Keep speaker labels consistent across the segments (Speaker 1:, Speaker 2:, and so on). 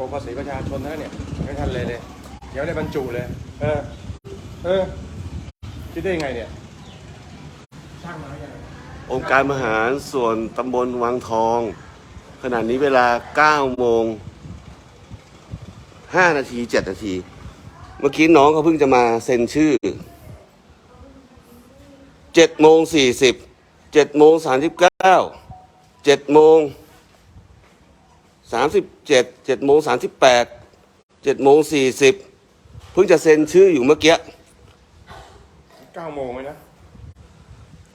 Speaker 1: กงภาษีประชาชนแล้วเนี่ยไม่ทันเลยเลยเดี๋ยวได้บรรจุเลย เออ เออคิดได้ยังไงเนี่ยช่างมาอย่าง
Speaker 2: องค์การมหารส่วนตำบลวังทอง ขณะนี้เวลา9โมง5นาที7นาที เมื่อกี้น้องเขาเพิ่งจะมาเซ็นชื่อ7โมง40 7โมง39 7โมง 37 7โมง38 7โมง40เพิ่งจะเซ็นชื่ออยู่เมื่อกี้
Speaker 1: เก้าโมงไหมนะ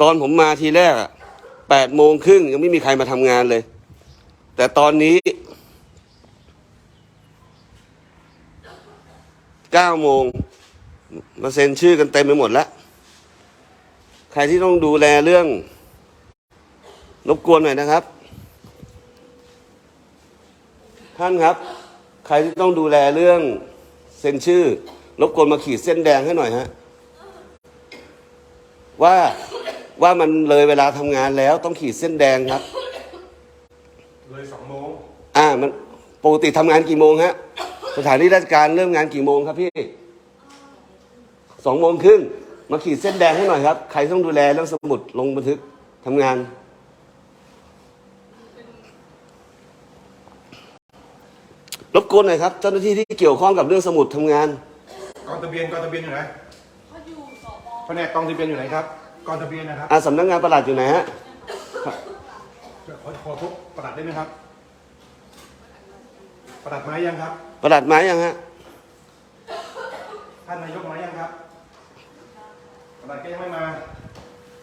Speaker 2: ตอนผมมาทีแรกอะแปดโมงครึ่งยังไม่มีใครมาทำงานเลย แต่ตอนนี้เก้าโมงมาเซ็นชื่อกันเต็มไปหมดแล้ว ใครที่ต้องดูแลเรื่อง รบกวนหน่อยนะครับ ท่านครับ ใครที่ต้องดูแลเรื่องเซ็นชื่อรบกวนมาขีดเส้นแดงให้หน่อยฮะว่าว่ามันเลยเวลาทำงานแล้วต้องขีดเส้นแดงครับ
Speaker 1: เลยสองโมง
Speaker 2: อ่ามันปกติทำงานกี่โมงฮะสถานที่ราชการเริ่มงานกี่โมงครับพี่สองโมงครึ่งมาขีดเส้นแดงให้หน่อยครับ ใครต้องดูแลเรื่องสมุดลงบันทึกทำงาน รบกวนหน่อยครับเจ้าหน้าที่ที่เกี่ยวข้องกับเรื่องสมุดทำงาน
Speaker 1: กองทะเบียนกองทะเบียนอยู่ไหน
Speaker 3: เขาอยู่สป
Speaker 1: แผนกกองทะเบียนอยู่ไหนครับกองทะเบียนนะครับ
Speaker 2: อ่าสำนักงานประหลัดอยู่ไหนฮะ
Speaker 1: ขอขอพบประดัดได้ไหมครับ ประดัดไม้ยังครับ
Speaker 2: ประหลัดไม้ยังฮะ
Speaker 1: ท่านนายกมายังครับ ประดัดก็ยังไม่มา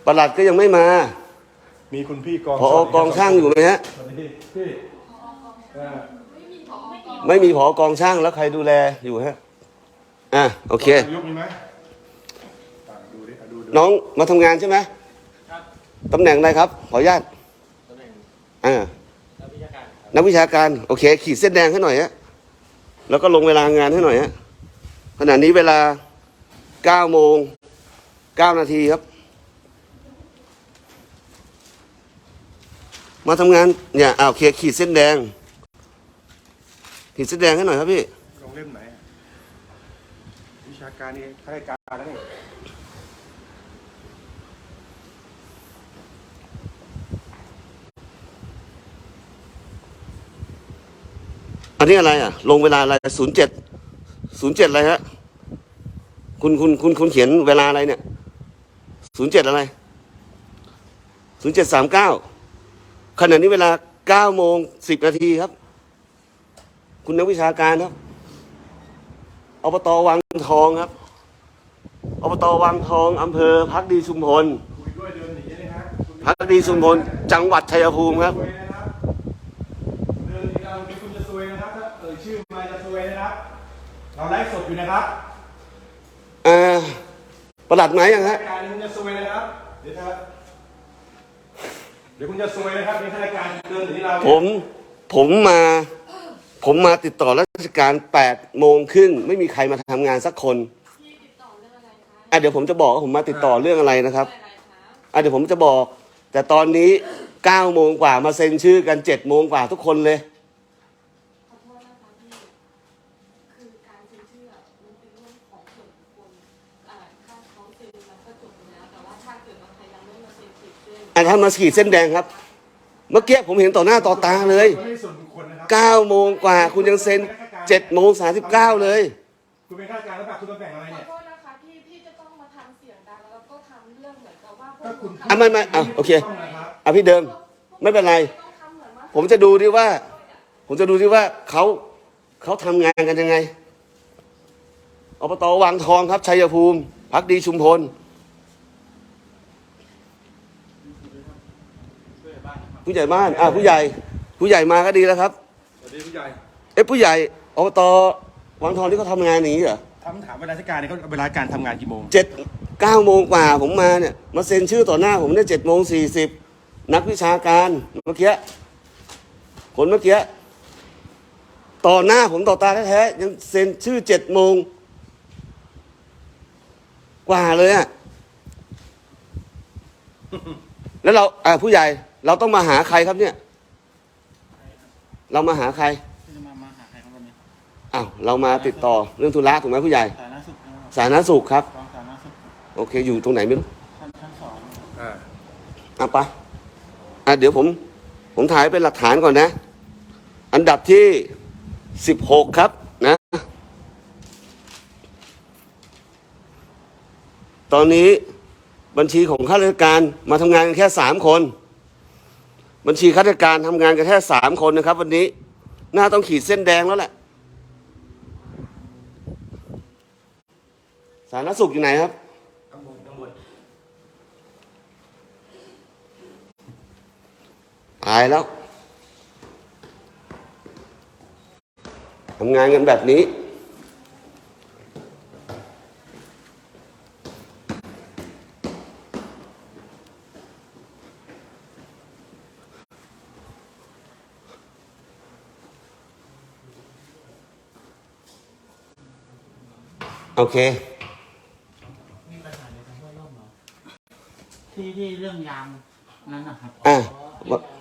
Speaker 2: ประหลัดก็ยังไม่มา
Speaker 1: มีคุณพี่กอง
Speaker 2: พอกองช่างอยู่ไหมฮะ
Speaker 1: สวัสดีพี่เออ
Speaker 2: ไม่มีผอกองช่างแล้วใครดูแลอยู่ฮะ อะโอเค
Speaker 1: นายกมีไหมอะดูดิอะดูดู
Speaker 2: น้องมาทำงานใช่ไหมตำแหน่งอะไรครับ ขออนุญาตอ่านักวิชาการ โอเค ขีดเส้นแดงให้หน่อยฮะ แล้วก็ลงเวลางานให้หน่อยฮะ ขณะนี้เวลา9โมง9นาทีครับ มาทำงาน เนี่ยอ่าโอเค ขีดเส้นแดง ขีดเส้นแดงให้หน่อยครับพี่
Speaker 1: ลงเล่มไหน วิชาการนี่ข้าราชการแล้วนี่
Speaker 2: อันนี้อะไรอะ ลงเวลาอะไรศูนย์เจ็ดศูนย์เจ็ดอะไรฮะ คุณคุณคุณคุณเขียนเวลาอะไรเนี่ยศูนย์เจ็ดอะไรศูนย์เจ็ดสามเก้าขณะนี้เวลาเก้าโมงสิบนาทีครับ คุณนักวิชาการครับอบตวังทองครับอบตวังทองอำเภอพักดีชุมพล
Speaker 1: คุยด้วยเดินหนีนะฮะคุณ
Speaker 2: พักดีชุมพลจังหวัดชัยภูมิครับ
Speaker 1: ซวยนะครับเดินหนีเราเป็นคุณจะซวยนะครับถ้าเอ่ยชื่อมาจะซวยนะครับเราไลฟ์สดอยู่นะครับ
Speaker 2: อ่าประหลัดไหมยังฮะ
Speaker 1: รายการนี้คุณจะซวยนะครับ เดี๋ยวถ้าเดี๋ยวคุณจะซวยนะครับในข้าราชการเดินหนีเรา
Speaker 2: ผมผมมา ผมมาติดต่อราชการแปดโมงครึ่งไม่มีใครมาทำงานสักคน
Speaker 3: อเรื่องอะไร
Speaker 2: เดี๋ยวผมจะบอกว่าผมมาติดต่อเรื่องอะไรนะครับ
Speaker 3: เรื่องอะไรคะ
Speaker 2: อะเดี๋ยวผมจะบอก แต่ตอนนี้เก้าโมงกว่ามาเซ็นชื่อกันเจ็ดโมงกว่าทุกคนเลย
Speaker 3: ขอโทษนะคะพี่คือการเซ็นชื่อมันเป็นเรื่องของส่วนบุคคลอ่าถ้าเขาเซ็นมันก็จบไปแล้วแต่ว่าถ้าเกิดว่าใครยังไม่มาเซ็นผิดเส้น
Speaker 2: อะท่านมาขีดเส้นแดงครับ เมื่อกี้ผมเห็นต่อหน้าต่อตาเลย
Speaker 1: ไม่ใช่ส่วนบุคคลนะครับ
Speaker 2: เก้าโมงกว่า คุณยังเซ็นเจ็ดโมงสามสิบเก้าเลย
Speaker 1: คุณเป็นข้าราชการแล้วแบบคุณตำแหน่งอะไร
Speaker 3: ขอ
Speaker 1: เนี่ย
Speaker 3: โทษนะคะพี่พี่จะต้องมาทำเสียงดังแล้วก็ทำเรื่องเหมือนกับว่าพว
Speaker 1: ถ้ากคุณ
Speaker 2: อะไม่ไม่อะโอเค
Speaker 1: ต้องนะครับ
Speaker 2: อะพี่เดิม ไม่เป็นไร
Speaker 3: ต้องทำเหมือนว่า
Speaker 2: ผมจะดูดิว่า ผมจะดูดิว่าเขาเขาทำงานกันยังไงอบตวังทองครับชัยภูมิพักดีชุมพลผู้ใหญ่บ้านอ่าผู้ใหญ่ ผู้ใหญ่มาก็ดีแล้วครับ
Speaker 1: สวัส ดีผู้ใหญ่
Speaker 2: เอ๊ะผู้ใหญ่อบตวังทองที่เขาทำงานอย่างนี้เหรอ
Speaker 1: ถามถามเวลาราชการเนี่ยเขาเวลาการทำงานกี่โมง
Speaker 2: เจ็ดเก้าโมงกว่าผมมาเนี่ยมาเซ็นชื่อต่อหน้าผมเนี่ยเจ็ดโมงสี่สิบนักวิชาการเมื่อกี้คนเมื่อกี้ต่อหน้าผมต่อตาแท้ๆยังเซ็นชื่อเจ็ดโมงกว่าเลยอะแล้วเราอ่าผู้ใหญ่เราต้องมาหาใครครับเนี่ย เรามาหาใคร
Speaker 4: จะมามาหาใครครับวันนี้
Speaker 2: อ้าวเรามาติดต่อเรื่องธุระถูกไหมผู้ใหญ่
Speaker 4: สาธารณสุขนะครับ
Speaker 2: สาธารณสุขครับ
Speaker 4: กองสาธารณสุข
Speaker 2: โอเคอยู่ตรงไหนไม่รู้
Speaker 4: ชั้นชั้นสอง
Speaker 1: อ่า
Speaker 2: อะไปอะเดี๋ยวผม ผมถ่ายเป็นหลักฐานก่อนนะ อันดับที่สิบหกครับนะ ตอนนี้บัญชีของข้าราชการมาทำงานกันแค่สามคน บัญชีข้าราชการทำงานกันแค่สามคนนะครับ วันนี้น่าต้องขีดเส้นแดงแล้วแหละสาธารณสุขอยู่ไหนครับตายแล้วทำงานกันแบบนี้ อเค
Speaker 4: มีปัญหาในทางว่าร่มเหรอที่ที่เรื่องยางนั้นนะครับ
Speaker 2: อะ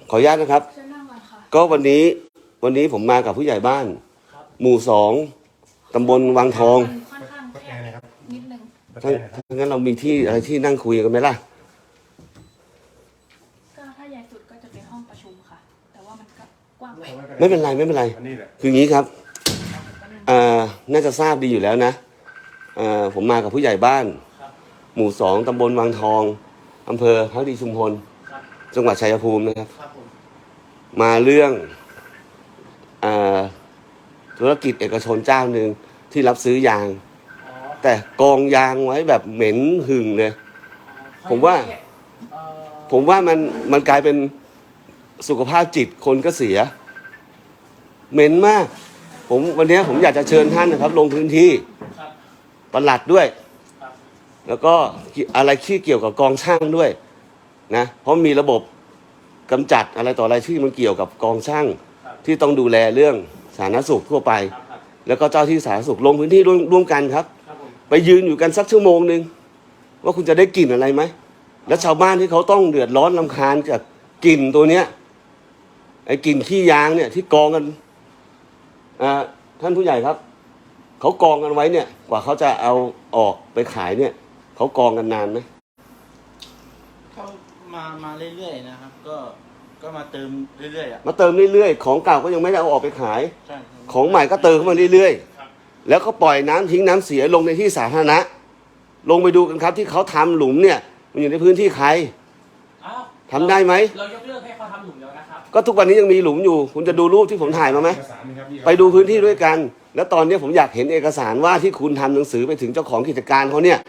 Speaker 2: ขออนุญาตนะครับ
Speaker 3: เชิญนั่งก่อนค่ะ
Speaker 2: ก็วันนี้วันนี้ผมมากับผู้ใหญ่บ้าน หมู่สองตำบลวังทอง
Speaker 3: มันค่อนข้าง
Speaker 1: ก็
Speaker 3: แค
Speaker 1: แอบร์นะครับ
Speaker 3: นิดนึง
Speaker 1: ก็แอ
Speaker 2: ถ้า
Speaker 1: ร์นะครับ
Speaker 2: ถ้างั้นเรามีที่อะไรที่นั่งคุยกันไหมล่ะ
Speaker 3: ก็ถ้าใหญ่สุดก็จะเป็นห้องประชุมค่ะ แต่ว่ามันก็กว้างไป
Speaker 2: ไม่เป็นไรไม่เป็นไร
Speaker 1: อันนี้แหละ
Speaker 2: คืออย่างนี้ครับอ่าน่าจะทราบดีอยู่แล้วนะอ่า ผมมากับผู้ใหญ่บ้าน หมู่สองตำบลวังทองอำเภอพักดีชุมพลจังหวัดชัยภูมินะครับ
Speaker 4: รบม
Speaker 2: มาเรื่องอธุรกิจเอกชนเจ้าหนึ่งที่รับซื้อยาง แต่กองยางไว้แบบเหม็นหึงเลย ผมว่าผมว่ามันมันกลายเป็นสุขภาพจิตคนก็เสีย เหม็นมาก ผมวันนี้ผมอยากจะเชิญท่านนะครับ ลงพื้นที่ ประหลัดด้วย แล้วก็อะไรที่เกี่ยวกับกองช่างด้วยนะเพราะมีระบบกำจัดอะไรต่ออะไรที่มันเกี่ยวกับกองช่างที่ต้องดูแลเรื่องสาธารณสุขทั่วไป แล้วก็เจ้าที่สาธารณสุขลงพื้นที่ร่วมกันครับ ไปยืนอยู่กันสักชั่วโมงหนึ่งว่าคุณจะได้กลิ่นอะไรไหมแล้วชาวบ้านที่เขาต้องเดือดร้อนลำคาญจากกลิ่นตัวเนี้ยไอ้กลิ่นขี้ยางเนี่ยที่กองกันอ่าท่านผู้ใหญ่ครับ เขากองกันไว้เนี่ย กว่าเขาจะเอาออกไปขายเนี่ย เขากองกันนานไหม
Speaker 4: เข้ามามาเรื่อยๆนะครับ ก็ก็มาเติมเรื่อยๆอะ
Speaker 2: มาเติมเรื่อยๆ ของเก่าก็ยังไม่ได้เอาออกไปขาย
Speaker 4: ใช่ครับ
Speaker 2: ของใหม่ก็เติมเข้ามาเรื่อย
Speaker 4: ครับ
Speaker 2: ๆแล้วก็ปล่อยน้ำทิ้งน้ำเสียลงในที่สาธารณะ ลงไปดูกันครับที่เขาทำหลุมเนี่ย มันอยู่ในพื้นที่ใคร
Speaker 5: อ้าว
Speaker 2: ทำได้ไหม
Speaker 5: เรายกเลิกให้เขาทำหลุมแล้วนะครับ
Speaker 2: ก็ทุกวันนี้ยังมีหลุมอยู่ คุณจะดูรูปที่ผมถ่ายมาไหม
Speaker 1: เอกสารนี่ครับพี่ครับ
Speaker 2: ไปดูพื้นที่ด้วยกัน แล้วตอนนี้ผมอยากเห็นเอกสารว่าที่คุณทำหนังสือไปถึงเจ้าของกิจการเขาเนี่ย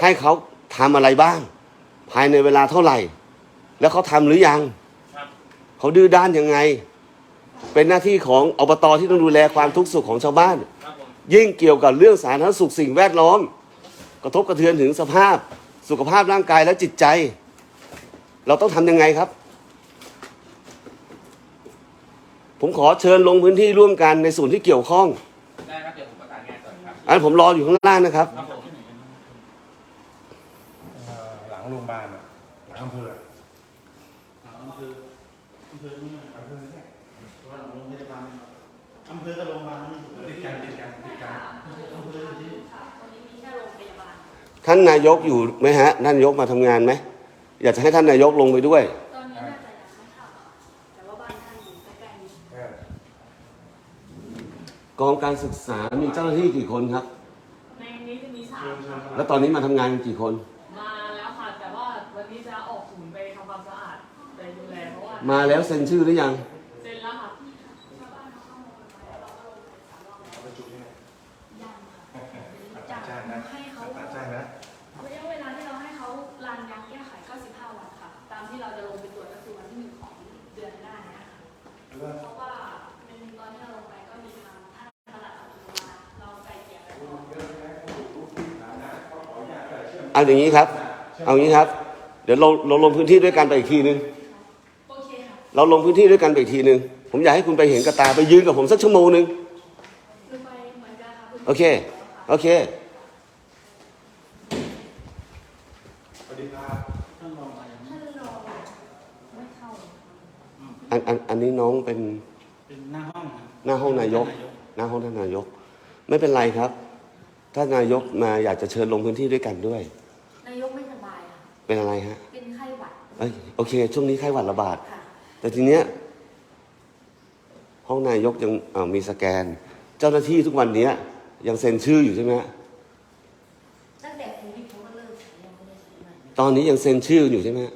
Speaker 2: ให้เขาทำอะไรบ้าง ภายในเวลาเท่าไหร่ แล้วเขาทำหรือยังเขาดื้อด้านยังไง เป็นหน้าที่ของอบตที่ต้องดูแลความทุกข์สุขของชาวบ้าน ยิ่งเกี่ยวกับเรื่องสาธารณสุขสิ่งแวดล้อม กระทบกระเทือนถึงสภาพ สุขภาพร่างกายและจิตใจ เราต้องทำยังไงครับ ผมขอเชิญลงพื้นที่ร่วมกันในส่วนที่เกี่ยวข้อง
Speaker 5: ได้ครับเดี๋ยวผมประสานงานก่อนครับ
Speaker 2: อันผมรออยู่ข้างล่างนะครับ
Speaker 5: ครับผม
Speaker 1: เอ่อหลังโรงพยาบาลอะหลังอำเภออะ
Speaker 4: อำเภออำเภอนี่อำเภอเนี่ยว่าโรงพยาบาลอำเภอกับโรงพยาบาลนี่
Speaker 1: ติดกันติดกันติดกัน
Speaker 4: อำเภอที่
Speaker 3: ค่ะตอนนี้มีแค่โรงพยาบาล
Speaker 2: ท่านนายกอยู่ไหมฮะท่านนายกมาทำงานไหมอยากจะให้ท่านนายกลงไปด้วย
Speaker 3: ตอนนี้น่าจะยังไม่ค่ะแต่ว่าบ้านท่านอยู่ใกล้ๆนี้
Speaker 1: เออก
Speaker 2: องการศึกษามีเจ้าหน้าที่กี่คนครับ
Speaker 3: ในนี้จะมีสามค่ะ
Speaker 2: แล้วตอนนี้มาทำงานกันกี่คน
Speaker 3: มาแล้วค่ะ แต่ว่าวันนี้จะออกศูนย์ไปทำความสะอาดไปดูแลเพราะว่า
Speaker 2: มาแล้วเซ็นชื่อหรือยัง
Speaker 3: เซ็นแล้วค่ะ
Speaker 1: ตัดจ้างนะ
Speaker 3: ให้เขา
Speaker 1: ตัดจ้างนะ
Speaker 3: ระยะเวลาที่เราให้เขารันยังแก้ไขก็15 วันค่ะ ตามที่เราจะลงไปตรวจก็คือวันที่หนึ่งของเดือนหน้าเนี้ค่ะเพราะว่าเป็นตอนที่เราลงไปก็มีทางท่านประหลัดอำเภอมาเราไกลเกลี่ยกันก่อน
Speaker 2: เอาอย่างนี้ครับ เอาอย่างนี้ครับ เดี๋ยวเราเราลงพื้นที่ด้วยกันไปอีกทีนึง
Speaker 3: โอเคค่ะ
Speaker 2: เราลงพื้นที่ด้วยกันไปอีกทีนึง ผมอยากให้คุณไปเห็นกระตาไปยืนกับผมสักชั่วโมงหนึ่ง
Speaker 3: คือไปเหมือนกันค่ะณ
Speaker 2: โอเค โอเค
Speaker 1: สวัสดีครับ
Speaker 4: ท่านรองมาอย่างนี้
Speaker 3: ท่านรองไม่เข้า
Speaker 2: อันอันอันนี้น้องเป็น
Speaker 4: เป็นหน้าห้องครับ
Speaker 2: หน้าห้องนายก หน้าห้องท่านนายก ไม่เป็นไรครับ ท่านนายกมาอยากจะเชิญลงพื้นที่ด้วยกันด้วย
Speaker 3: นายกไม่สบายค่ะ
Speaker 2: เป็นอะไรฮะ
Speaker 3: เป็นไข้หวัด
Speaker 2: เอ้ยโอเค ช่วงนี้ไข้หวัดระบาด
Speaker 3: ค่ะ
Speaker 2: แต่ทีเนี้ยห้องนายกยังเอ่อมีสแกน เจ้าหน้าที่ทุกวันเนี้ยยังเซ็นชื่ออยู่ใช่ไหมฮะ
Speaker 3: ตั้งแต่โควิดเขาก็เลิกใช้ยังไม่ได้ใช้ใหม่
Speaker 2: ตอนนี้ยังเซ็นชื่ออยู่ใช่ไหมฮะ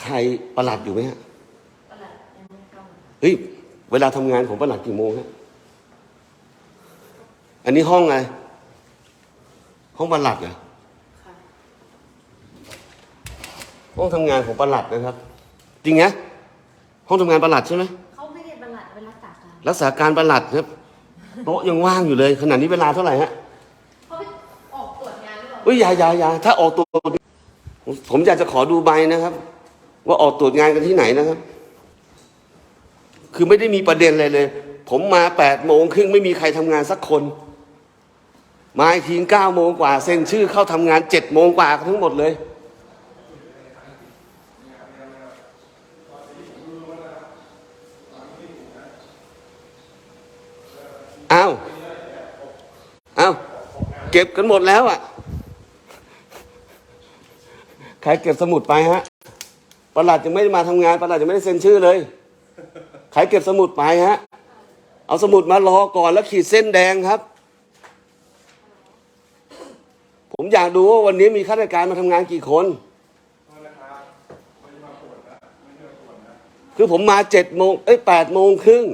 Speaker 2: ใครประหลัดอยู่ไหมฮะ
Speaker 3: ประหลัดยังไม่เข้ามา
Speaker 2: เฮ้ยเวลาทำงานของประหลัดกี่โมงฮะอันนี้ห้องอะไรห้องประหลัดเหรอ
Speaker 3: ค่ะ
Speaker 2: ห้องทำงานของประหลัดนะครับ จริงไงห้องทำงานประหลัดใช่ไหม
Speaker 3: เขาไม่ได้ประหลัดเป็นรักษาการ
Speaker 2: รักษาการประหลัดครับโต๊ะยังว่างอยู่เลยขณะนี้เวลาเท่าไหร่ฮะ
Speaker 3: เขาไปออกตรวจงานหรือเปล่า
Speaker 2: เฮ้ยอย่าอย่าอย่าถ้าออกตัวผมผมอยากจะขอดูใบนะครับ ว่าออกตรวจงานกันที่ไหนนะครับ คือไม่ได้มีประเด็นอะไรเลย ผมมาแปดโมงครึ่งไม่มีใครทำงานสักคน มาอีกทีเก้าโมงกว่า เซ็นชื่อเข้าทำงานเจ็ดโมงกว่าทั้งหมดเลย อ้าว อ้าว เก็บกันหมดแล้วอะ ใครเก็บสมุดไปฮะประหลัดยังไม่ได้มาทำงานประหลัดยังไม่ได้เซ็นชื่อเลย ใครเก็บสมุดไปฮะ เอาสมุดมารอก่อนแล้วขีดเส้นแดงครับ ผมอยากดูว่าวันนี้มีข้าราชการมาทำงานกี่คนคือผมมาเจ็ดโมงเอ้ยแปดโมงครึ่ง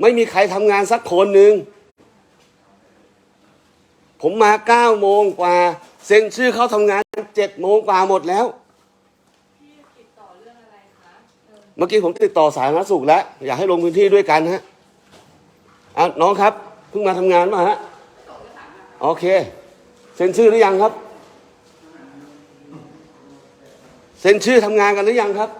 Speaker 2: ไม่มีใครทำงานสักคนหนึ่ง ผมมาเก้าโมงกว่า เซ็นชื่อเขาทำงานเจ็ดโมงกว่าหมดแล้ว
Speaker 3: พี่ติดต่อเรื่องอะไรคะเออ
Speaker 2: เมื่อกี้ผมติดต่อสาธารณสุขแล้ว อยากให้ลงพื้นที่ด้วยกันฮะอะน้องครับเพิ่งมาทำงานมาฮะโอเค เซ็นชื่อหรือยังครับ เซ็นชื่อทำงานกันหรือยังครับ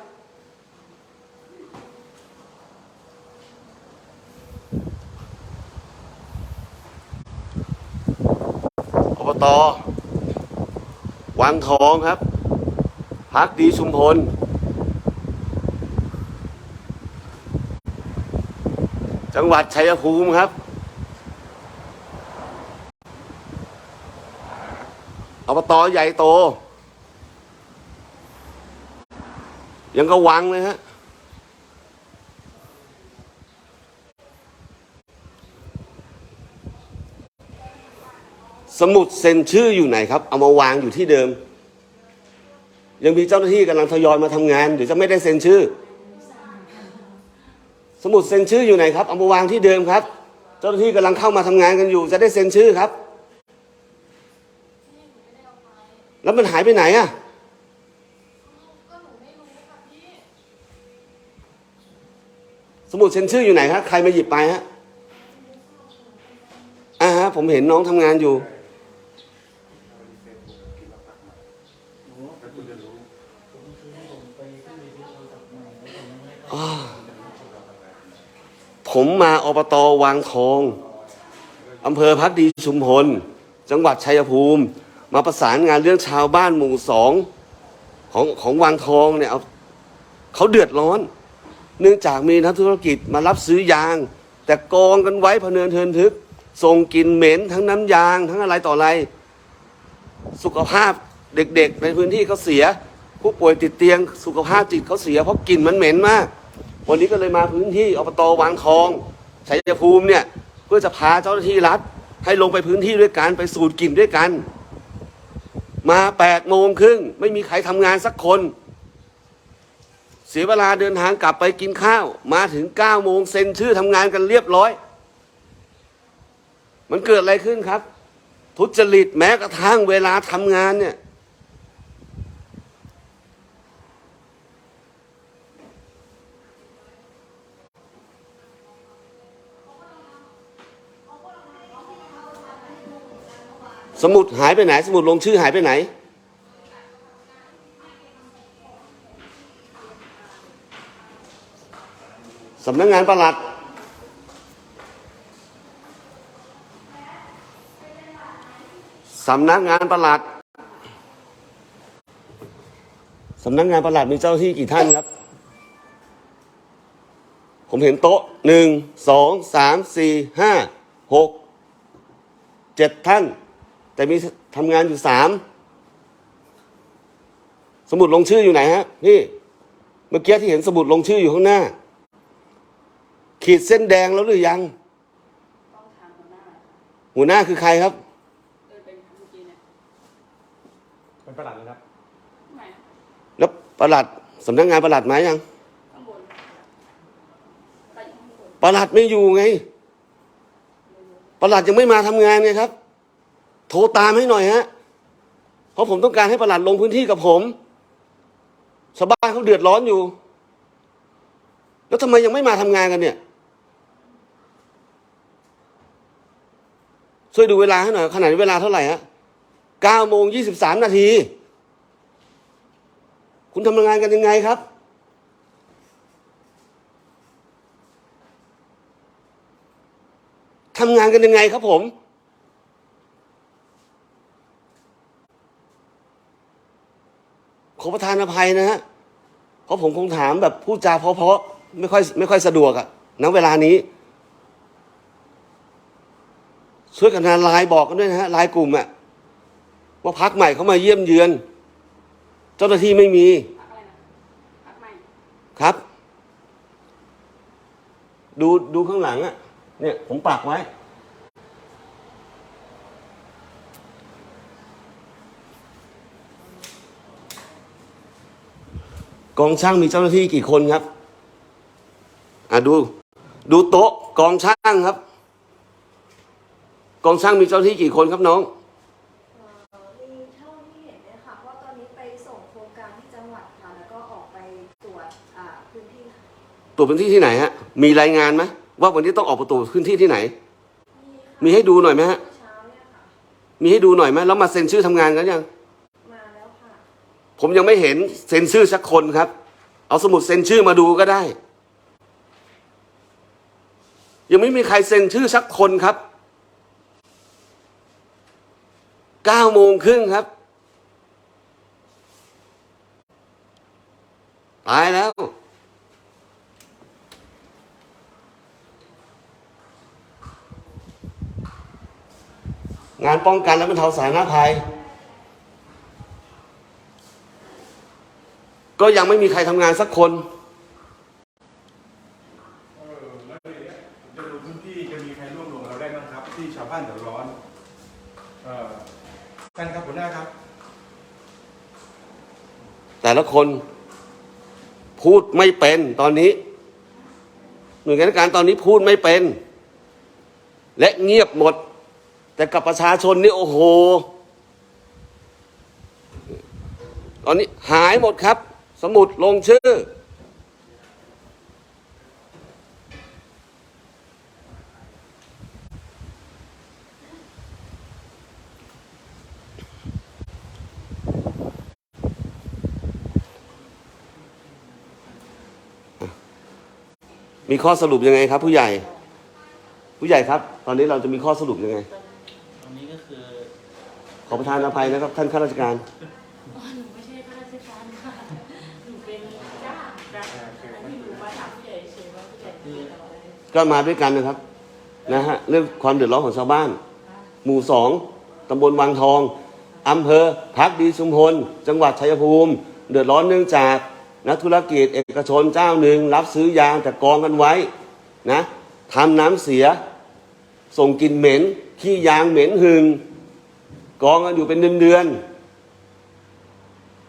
Speaker 2: อบตวังทองครับพักดีชุมพลจังหวัดชัยภูมิครับอบตใหญ่โต ยังก็วังเลยฮะ สมุดเซ็นชื่ออยู่ไหนครับ เอามาวางอยู่ที่เดิม ยังมีเจ้าหน้าที่กำลังทยอยมาทำงานเดี๋ยวจะไม่ได้เซ็นชื่อ สมุดเซ็นชื่ออยู่ไหนครับเอามาวางที่เดิมครับ เจ้าหน้าที่กำลังเข้ามาทำงานกันอยู่ จะได้เซ็นชื่อครับ แล้วมันหายไปไหนอะสมุดเซ็นชื่ออยู่ไหนครับใครมาหยิบไปฮะอ่าฮะผมเห็นน้องทำงานอยู่ ผมมาอบตวังทองอำเภอพักดีชุมพล จังหวัดชัยภูมิ มาประสานงานเรื่องชาวบ้านหมู่สองของของวังทองเนี่ยเขาเดือดร้อน เนื่องจากมีนักธุรกิจมารับซื้อยาง แต่กองกันไว้พเนินเทินทึกส่งกลิ่นเหม็นทั้งน้ำยางทั้งอะไรต่ออะไร สุขภาพเด็กๆ ในพื้นที่เขาเสีย ผู้ป่วยติดเตียงสุขภาพจิตเขาเสียเพราะกลิ่นมันเหม็นมาก วันนี้ก็เลยมาพื้นที่อบตวางทองชัยภูมิเนี่ยเพื่อจะพาเจ้าหน้าที่รัฐ ให้ลงไปพื้นที่ด้วยกันไปสูดกลิ่นด้วยกัน มาแปดโมงครึ่งไม่มีใครทำงานสักคน เสียเวลาเดินทางกลับไปกินข้าว มาถึงเก้าโมงเซ็นชื่อทำงานกันเรียบร้อย มันเกิดอะไรขึ้นครับ ทุจริตแม้กระทั่งเวลาทำงานเนี่ย สมุดหายไปไหน สมุดลงชื่อหายไปไหน สำนักงานประหลัดสำนักงานประหลัด สำนักงานประหลัดมีเจ้าหน้าที่กี่ท่านครับ ผมเห็นโต๊ะหนึ่งสองสามสี่ห้าหกเจ็ดท่าน แต่มีทำงานอยู่สามสมุดลงชื่ออยู่ไหนฮะพี่เมื่อกี้ที่เห็นสมุดลงชื่ออยู่ข้างหน้า ขีดเส้นแดงแล้วหรือยัง
Speaker 3: ต้องถามหัวหน้า
Speaker 2: หัวหน้าคือใครครับ
Speaker 3: เดินเป็นเมื่อกี้เนี่ย
Speaker 1: เป็นประหลัดนะครับ
Speaker 3: ไม่
Speaker 2: แล้วประหลัดสำนักงานประหลัดมายัง
Speaker 3: ข้างบนไปอยู่ข้างบน
Speaker 2: ประหลัดไม่อยู่ไงประหลัดยังไม่มาทำงานไงครับ โทรตามให้หน่อยฮะ เพราะผมต้องการให้ประหลัดลงพื้นที่กับผมชาวบ้านเขาเดือดร้อนอยู่ แล้วทำไมยังไม่มาทำงานกันเนี่ย ช่วยดูเวลาให้หน่อยขนาดเวลาเท่าไหร่ฮะเก้าโมงยี่สิบสามนาที คุณทำงานกันยังไงครับทำงานกันยังไงครับผม ขอประทานอภัยนะฮะเพราะผมคงถามแบบพูดจาเพราะๆไม่ค่อยไม่ค่อยสะดวกอะณเวลานี้ ช่วยกันนาไลน์บอกกันด้วยนะฮะไลน์กลุ่มอะว่าพักใหม่เขามาเยี่ยมเยือน เจ้าหน้าที่ไม่มี
Speaker 3: พักอะไรนะพักใหม่
Speaker 2: ครับ ดูดูข้างหลังอะเนี่ย ผมปักไว้ กองช่างมีเจ้าหน้าที่กี่คนครับ อะดู ดูโต๊ะกองช่างครับ กองช่างมีเจ้าหน้าที่กี่คนครับน้อง
Speaker 6: เอ่อมีเท่าที่เห็นเนี่ยค่ะ เพราะว่าตอนนี้ไปส่งโครงการที่จังหวัดค่ะ แล้วก็ออกไปตรวจอ่าพื้นที่ค่ะ
Speaker 2: ตรวจพื้นที่ที่ไหนฮะ มีรายงานไหมว่าวันนี้ต้องออกไปตรวจพื้นที่ที่ไหน
Speaker 6: มีค่ะ
Speaker 2: มีให้ดูหน่อยไหมฮะ
Speaker 6: เมื่อเช้าเนี่ยค่ะ
Speaker 2: มีให้ดูหน่อยไหมแล้วมาเซ็นชื่อทำงานกันยัง
Speaker 6: มาแล้วค่ะ
Speaker 2: ผมยังไม่เห็นเซ็นชื่อสักคนครับ เอาสมุดเซ็นชื่อมาดูก็ได้ ยังไม่มีใครเซ็นชื่อสักคนครับเก้าโมงครึ่งครับตายแล้ว งานป้องกันและบรรเทาสาธารณภัย ก็ยังไม่มีใครทำงานสักคน
Speaker 1: เออแล้วทีเนี้ยผมจะดูพื้นที่จะมีใครร่วมลงกับเราได้บ้างครับ ที่ชาวบ้านเดือดร้อนเออท่านครับหัวหน้าครับ
Speaker 2: แต่ละคนพูดไม่เป็นตอนนี้ หน่วยงานราชการตอนนี้พูดไม่เป็น และเงียบหมด แต่กับประชาชนนี่โอ้โห ตอนนี้หายหมดครับ สมุดลงชื่อ มีข้อสรุปยังไงครับ ผู้ใหญ่ ผู้ใหญ่ครับ ตอนนี้เราจะมีข้อสรุปยังไง
Speaker 4: ตอนนี้ก็คือ
Speaker 2: ขอประทานอภัยนะครับ ท่านข้าราชการ
Speaker 3: ก็มา
Speaker 2: ด้วยกันนะครับนะฮะเรื่องความเดือดร้อนของชาวบ้าน หมู่สองตำบลวังทองอำเภอพักดีชุมพล จังหวัดชัยภูมิ เดือดร้อนเนื่องจากนักธุรกิจเอกชนเจ้าหนึ่งรับซื้อยางแต่กองกันไว้นะทำน้ำเสีย ส่งกลิ่นเหม็นขี้ยางเหม็นหึงกองกันอยู่เป็นเดือน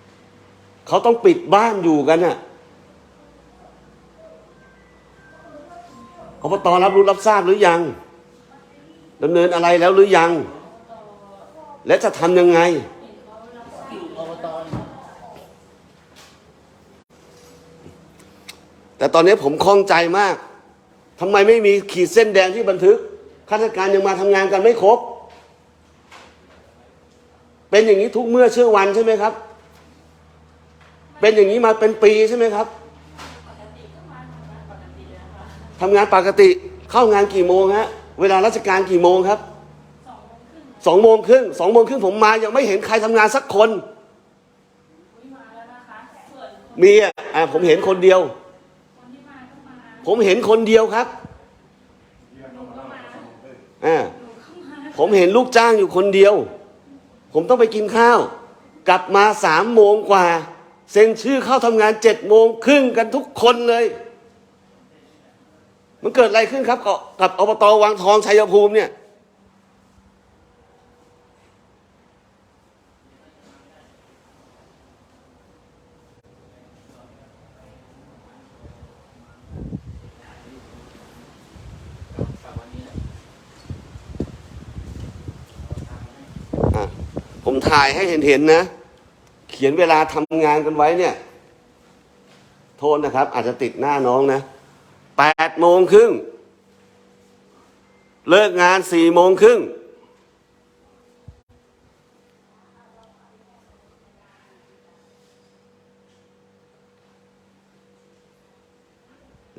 Speaker 2: ๆเขาต้องปิดบ้านอยู่กันน่ะ อบตรับรู้รับทราบหรือยังดำเนินอะไรแล้วหรือยัง และจะทำยังไง แต่ตอนนี้ผมคล่องใจมากทำไมไม่มีขีดเส้นแดงที่บันทึกข้าราชการยังมาทำงานกันไม่ครบ เป็นอย่างนี้ทุกเมื่อเชื่อวันใช่ไหมครับ เป็นอย่างนี้มาเป็นปีใช่ไหมครับ ทำงานปกติเข้างานกี่โมงฮะเวลาราชการกี่โมงครับสองโมงครึ่งสองโมงครึ่งผมมายังไม่เห็นใครทำงานสักคน
Speaker 3: มี
Speaker 2: อะผมเห็นคนเดียว ผมเห็นคนเดียวครับอ่าผมเห็นลูกจ้างอยู่คนเดียว ผมต้องไปกินข้าว กลับมาสามโมงกว่า เซ็นชื่อเข้าทำงานเจ็ดโมงครึ่งกันทุกคนเลย มันเกิดอะไรขึ้นครับ กับอบตวังทองชัยภูมิเนี่ย ผมถ่ายให้เห็นๆนะ เขียนเวลาทำงานกันไว้เนี่ย โทษนะครับ อาจจะติดหน้าน้องนะ แปดโมงครึ่ง เลิกงานสี่โมงครึ่ง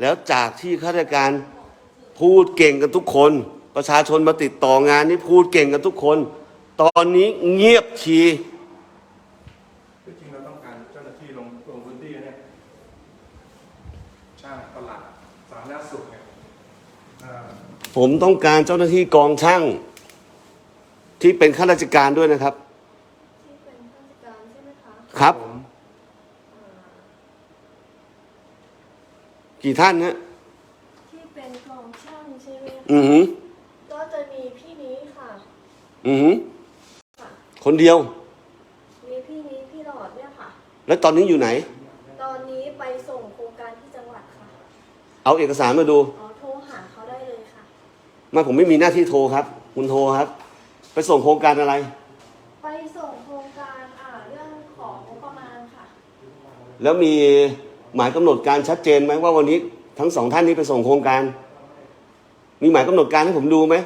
Speaker 2: แล้วจากที่ข้าราชการพูดเก่งกันทุกคน ประชาชนมาติดต่องานนี่พูดเก่งกันทุกคน ตอนนี้เงียบที
Speaker 1: ที่จริงเราต้องการเจ้าหน้าที่ลงลงพื้นที่เนี่ยช่างตลาดสาธารณสุขเนี่ยอ่า
Speaker 2: ผมต้องการเจ้าหน้าที่กองช่าง ที่เป็นข้าราชการด้วยนะครับ
Speaker 6: ที่เป็นข้าราชการใช่ไหมคะ
Speaker 2: ครับ
Speaker 1: ผม
Speaker 2: กี่ท่านฮะ
Speaker 6: ที่เป็นกองช่างใช่ไหมคะ
Speaker 2: อือหือ
Speaker 6: ก็จะมีพี่นี้ค่ะ
Speaker 2: อือหือ
Speaker 6: ค่ะ
Speaker 2: คนเดียว
Speaker 6: มีพี่นี้พี่หลอดเนี่ยค่ะ
Speaker 2: แล้วตอนนี้อยู่ไหน
Speaker 6: ตอนนี้ไปส่งโครงการที่จังหวัดค่ะ
Speaker 2: เอาเอกสารมาดู
Speaker 6: อ๋อโทรหาเขาได้เลยค่ะ
Speaker 2: ไมาผมไม่มีหน้าที่โทรครับ คุณโทรครับ ไปส่งโครงการอะไร
Speaker 6: ไปส่งโครงการอ่าเรื่องของงบประมาณค่ะ
Speaker 2: แล้วมีหมายกำหนดการชัดเจนไหมว่าวันนี้ทั้งสองท่านนี้ไปส่งโครงการ มีหมายกำหนดการให้ผมดูไหม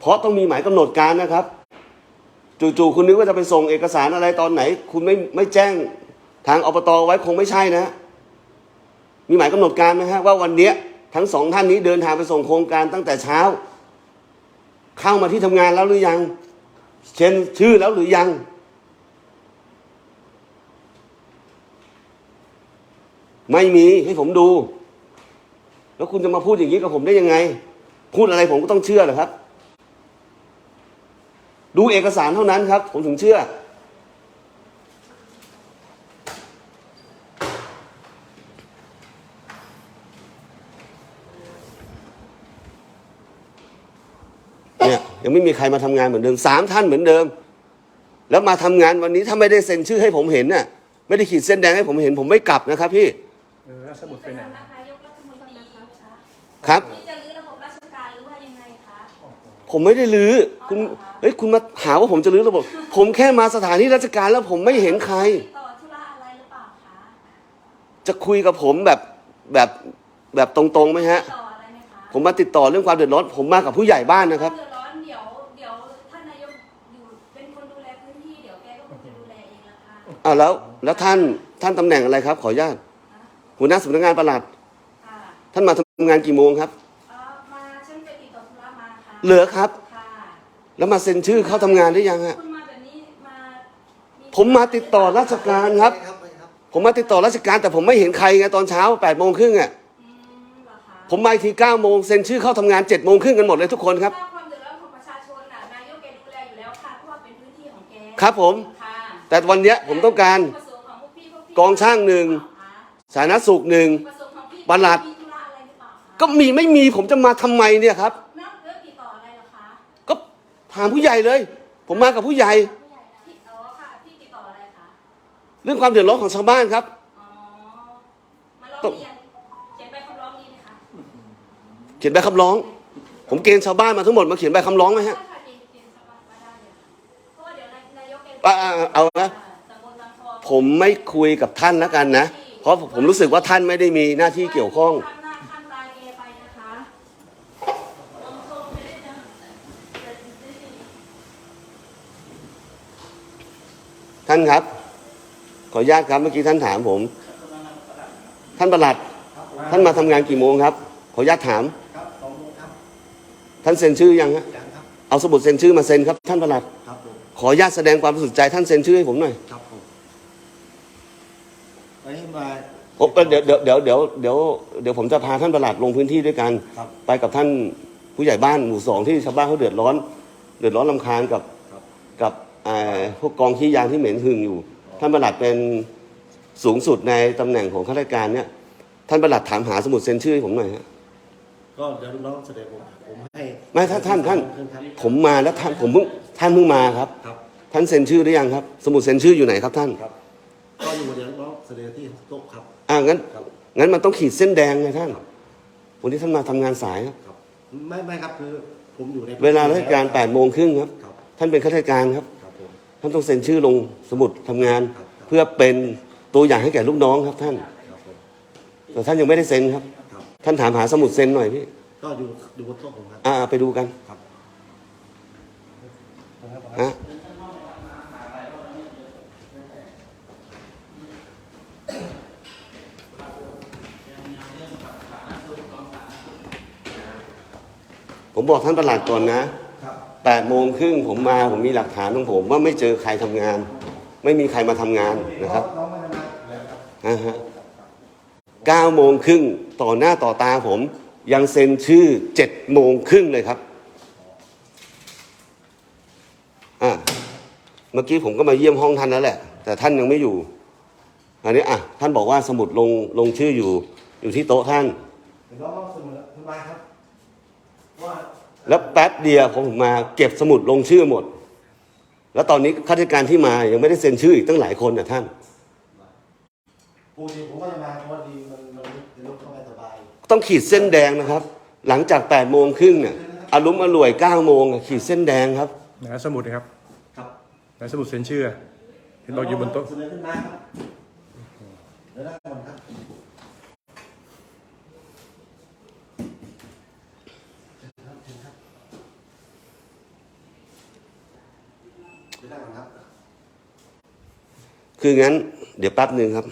Speaker 2: เพราะต้องมีหมายกำหนดการนะครับ จู่ๆคุณนึกว่าจะไปส่งเอกสารอะไรตอนไหน คุณไม่ไม่แจ้งทางอบตไว้คงไม่ใช่นะ มีหมายกำหนดการไหมฮะว่าวันเนี้ย ทั้งสองท่านนี้เดินทางไปส่งโครงการตั้งแต่เช้า เข้ามาที่ทำงานแล้วหรือยัง เช็นชื่อแล้วหรือยัง ไม่มีให้ผมดู แล้วคุณจะมาพูดอย่างนี้กับผมได้ยังไง พูดอะไรผมก็ต้องเชื่อเหรอครับ ดูเอกสารเท่านั้นครับ ผมถึงเชื่อ เนี่ ยยังไม่มีใครมาทำงานเหมือนเดิมสามท่านเหมือนเดิม แล้วมาทำงานวันนี้ถ้าไม่ได้เซ็นชื่อให้ผมเห็นน่ะไม่ได้ขีดเส้นแดงให้ผมเห็นผมไม่กลับนะครับพี่
Speaker 1: เออแล้วสมุดไปไหน
Speaker 7: สำนักนายกรัฐมนตรีนะคะ
Speaker 2: ครับ
Speaker 7: ที่จะรื้อระบบราชการหรือว่ายังไงคะ
Speaker 2: ผมไม่ได้ลื้อคุณเฮ้ยคุณมาหาว่าผมจะลื้อระบบ ผมแค่มาสถานที่ราชการแล้วผมไม่เห็นใคร
Speaker 7: ติดต่อธุระอะไรหรือเปล่าคะ
Speaker 2: จะคุยกับผมแบบแบบแบบตรงๆไหมฮะ
Speaker 7: ติดต่ออะไรไหมคะ
Speaker 2: ผมมาติดต่อเรื่องความเดือดร้อนผมมากับผู้ใหญ่บ้านนะครับ
Speaker 7: อ่าแล้วแล้
Speaker 2: วท่านท่านตำแหน่งอะไรครับ ขออนุญาตหัวหน้าสำนักงานปลัด
Speaker 7: ค่ะ
Speaker 2: ท่านมาทำงานกี่โมงครับ
Speaker 7: เอ่อมาฉันไปติดต่อธุระมาค่ะ
Speaker 2: เหลือครับ
Speaker 7: ค่ะ
Speaker 2: แล้วมาเซ็นชื่อเข้าทำงานได้ยังฮะ
Speaker 7: คุณมาแบบนี้มา
Speaker 2: ผมมาติดต่อราชการครับ ผมมาติดต่อราชการแต่ผมไม่เห็นใครไงตอนเช้าแปดโมงครึ่งอะ
Speaker 7: อืมเหรอคะ
Speaker 2: ผมมาอีกทีเก้าโมงเซ็นชื่อเข้าทำงานเจ็ดโมงครึ่งกันหมดเลยทุกคนครับ
Speaker 7: ทราบความเดือดร้อนของประชาชนน่ะนายกแกดูแลอยู่แล้วค่ะเพราะว่าเป็นพื้นที่ของแก
Speaker 2: ครับผม
Speaker 7: ค่ะ
Speaker 2: แต่วันเนี้ยผมต้องการ
Speaker 7: ประสงค์ของพวกพี่พวพี่
Speaker 2: กองช่างหนึ่งสาธารณสุขหนึ่ง
Speaker 7: ประสงค์ของพี่
Speaker 2: ปลัด
Speaker 7: มีธุระอะไรหรือเปล่าคะ
Speaker 2: ก็มีไม่มีผมจะมาทำไมเนี่ยครับ
Speaker 7: นับเรื่องติดต่ออะไรเหรอคะ
Speaker 2: ก็ถามผู้ใหญ่เลย ผมมากับผู้ใหญ่
Speaker 7: ผู้ใหญ่นะพี่อ๋อค่ะพี่ติดต่ออะไรคะ
Speaker 2: เรื่องความเดือดร้อนของชาวบ้านครับ
Speaker 7: อ๋อ มาร้องเรียนเขียนใบคำร้องนี้ไหมคะ
Speaker 2: เขียนใบคำร้อง ผมเกณฑ์ชาวบ้านมาทั้งหมดมาเขียนใบคำร้องไหมฮะ
Speaker 7: วนายกแก
Speaker 2: อ่าอ่าเอานะ
Speaker 7: ตำบลบางทอง
Speaker 2: ผมไม่คุยกับท่านแล้วกันนะ เพราะผมรู้สึกว่าท่านไม่ได้มีหน้าที่เกี่ยวข้อง
Speaker 7: ข้ามหน้าข้ามตาแกไปนะคะลองโทรไปได้นะ
Speaker 2: ท่านครับ ขออนุญาตครับเมื่อกี้ท่านถามผม ท่านประหลัด ท่านมาทำงานกี่โมงครับ ขออนุญาตถาม
Speaker 8: ครับสองโมงครับ
Speaker 2: ท่านเซ็นชื่อยังฮะ
Speaker 8: ยังครับ
Speaker 2: เอาสมุดเซ็นชื่อมาเซ็นครับ ท่านประหลัด
Speaker 8: ครับผม
Speaker 2: ขออนุญาตแสดงความบริสุทธิ์ใจท่านเซ็นชื่อให้ผมหน่อย
Speaker 8: ครับผมวันนี้มา
Speaker 2: โอ้เดี๋ยวเดี๋ยวเดี๋ยวเดี๋ยวเดี๋ยวเดี๋ยวผมจะพาท่านประหลัดลงพื้นที่ด้วยกัน
Speaker 8: ครับ
Speaker 2: ไปกับท่านผู้ใหญ่บ้านหมู่สองที่ชาวบ้านเขาเดือดร้อน เดือดร้อนลำคาญกับกับเอ่อพวกกองขี้ยางที่เหม็นหึงอยู่ ท่านประหลัดเป็นสูงสุดในตำแหน่งของข้าราชการเนี่ยท่านประหลัดถามหาสมุดเซ็นชื่อให้ผมหน่อยฮะ
Speaker 4: ก็เดี๋ยวน้องแสดงผมผมให้
Speaker 2: ไม่ท่านท่านท่าน
Speaker 4: ครับ
Speaker 2: ผมมาแล้วท่านผมเพิ่ง ท่านเพิ่งมาครับ
Speaker 4: ครับ
Speaker 2: ท่านเซ็นชื่อหรือยังครับ สมุดเซ็นชื่ออยู่ไหนครับท่าน
Speaker 4: ครับก็อยู่เดี๋ยวน้องแสดงที่โต๊ะครับ
Speaker 2: อ่างั้น
Speaker 4: ครับ
Speaker 2: งั้นมันต้องขีดเส้นแดงไงท่านวันนี้ท่านมาทำงานสายครับ
Speaker 4: ครับ ไม่ไม่ครับคือผมอยู่ใน
Speaker 2: เวลาราชการ8โมงครึ่งครับ
Speaker 4: ครับ
Speaker 2: ท่านเป็นข้าราชการครับ
Speaker 4: ครับผม
Speaker 2: ท่านต้องเซ็นชื่อลงสมุดทำงาน
Speaker 4: ครับ
Speaker 2: เพื่อเป็นตัวอย่างให้แก่ลูกน้องครับท่าน
Speaker 4: ครับผม
Speaker 2: แต่ท่านยังไม่ได้เซ็นครับ
Speaker 4: ครับ
Speaker 2: ท่านถามหาสมุดเซ็นหน่อยพี่
Speaker 4: ก็อยู่อยู่บนโต๊ะผมครับ
Speaker 2: อ่าไปดูกัน
Speaker 4: ครับ
Speaker 2: ฮะผมบอกท่านประหลัดก่อนนะแปดโมงครึ่งผมมาผมมีหลักฐานของผม ว่าไม่เจอใครทำงาน ไม่มีใครมาทำงานนะครับ
Speaker 4: น้องไม่ได้มาแล้วครับ
Speaker 2: อ่าฮะเก้าโมงครึ่งต่อหน้าต่อตาผม ยังเซ็นชื่อเจ็ดโมงครึ่งเลยครับอ่าเมื่อกี้ผมก็มาเยี่ยมห้องท่านแล้วแหละ แต่ท่านยังไม่อยู่ อันนี้อะท่านบอกว่าสมุดลงลงชื่ออยู่ อยู่ที่โต๊ะท่าน
Speaker 4: เดี๋ยวน้องน้องเสมอคุณมาครับว่า
Speaker 2: แล้วแป๊บเดียวผมมาเก็บสมุดลงชื่อหมด แล้วตอนนี้ข้าราชการที่มายังไม่ได้เซ็นชื่ออีกตั้งหลายคนนะท่าน
Speaker 4: ปกติผมก็จะมาเพราะว่าดีมันมันเป็นรถเข้าไปสบาย
Speaker 2: ต้องขีดเส้นแดงนะครับ หลังจาก8ปดโมงครึ่งเนี่ยอารมณ์อร่วย9ก้าโมงอะขีดเส้นแดงครับ
Speaker 1: ไหนสมุดนะครับ
Speaker 4: ครับ
Speaker 1: ไหนสมุดเซ็นชื่อเห็นบอกอยู่บนโต๊ะ
Speaker 4: เสนอขึ้นมาครับเดี๋ยวนะก่อนครับเดี๋ยวนะก่อนครับ
Speaker 2: คืองั้น เดี๋ยวแป๊บหนึ่งครับ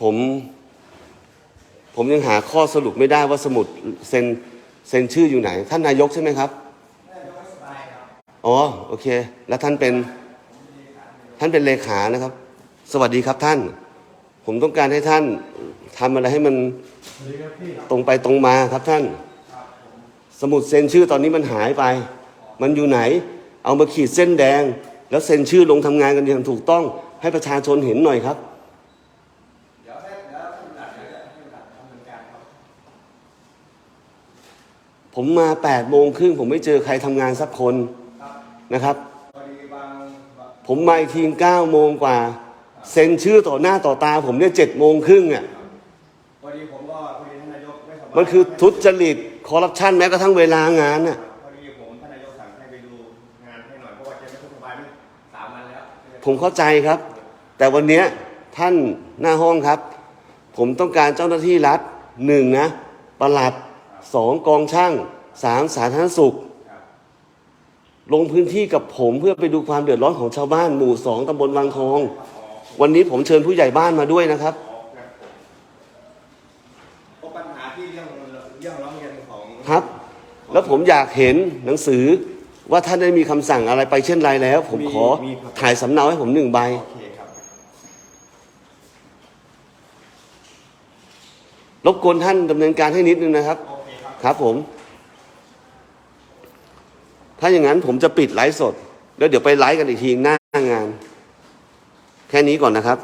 Speaker 2: ผม ผมยังหาข้อสรุปไม่ได้ว่าสมุดเซ็นเซ็นชื่ออยู่ไหน ท่านนายกใช่ไหมครับ อ๋อโอเค แล้วท่านเป็นท่านเป็นเลขานะครับ สวัสดีครับท่าน ผมต้องการให้ท่านทำอะไรให้มันตรงไปตรงมาครับท่าน สมุดเซ็นชื่อตอนนี้มันหายไป มันอยู่ไหน เอามาขีดเส้นแดง แล้วเซ็นชื่อลงทำงานกันอย่างถูกต้อง ให้ประชาชนเห็นหน่อยครับผมมา8ปดโมงครึ่งผมไม่เจอใครทำงานสักคน นะครับผมมาอีกทีเก้าโมงกว่า เซ็นชื่อต่อหน้าต่อตา ผมเนี่ยเจ็ดโมงครึ่งอะ
Speaker 8: พอดีผมก็พอดีท่านนายกไม่สบาย
Speaker 2: มันคือทุจริตคอร์รัปชันแม้กระทั่งเวลางานน่ะ
Speaker 8: พอดีผมท่านนายกสั่งให้ไปดูงานให้หน่อยเพราะว่าแกไม่สบายไม่สามวันแล้ว
Speaker 2: ผมเข้าใจครับ แต่วันเนี้ยท่านหน้าห้องครับ ผมต้องการเจ้าหน้าที่รัฐหนึ่งนะประหลัดสองกองช่างสามสาธารณสุข ลงพื้นที่กับผมเพื่อไปดูความเดือดร้อนของชาวบ้านหมู่สองตำบลวังทอง วันนี้ผมเชิญผู้ใหญ่บ้านมาด้วยนะครับ
Speaker 8: เพราะปัญหาที่เรื่องเรื่องร้องเรียนของ
Speaker 2: ครับ แล้วผมอยากเห็นหนังสือว่าท่านได้มีคำสั่งอะไรไปเช่นไรแล้ว ผมขอถ่ายสำเนาให้ผมหนึ่งใบ
Speaker 8: โอเคครับ
Speaker 2: รบกวนท่านดำเนินการให้นิดนึงนะครับ
Speaker 8: โอเคครับ
Speaker 2: ครับผม ถ้าอย่างนั้นผมจะปิดไลฟ์สด แล้วเดี๋ยวไปไลฟ์กันอีกทีหน้างาน แค่นี้ก่อนนะครับ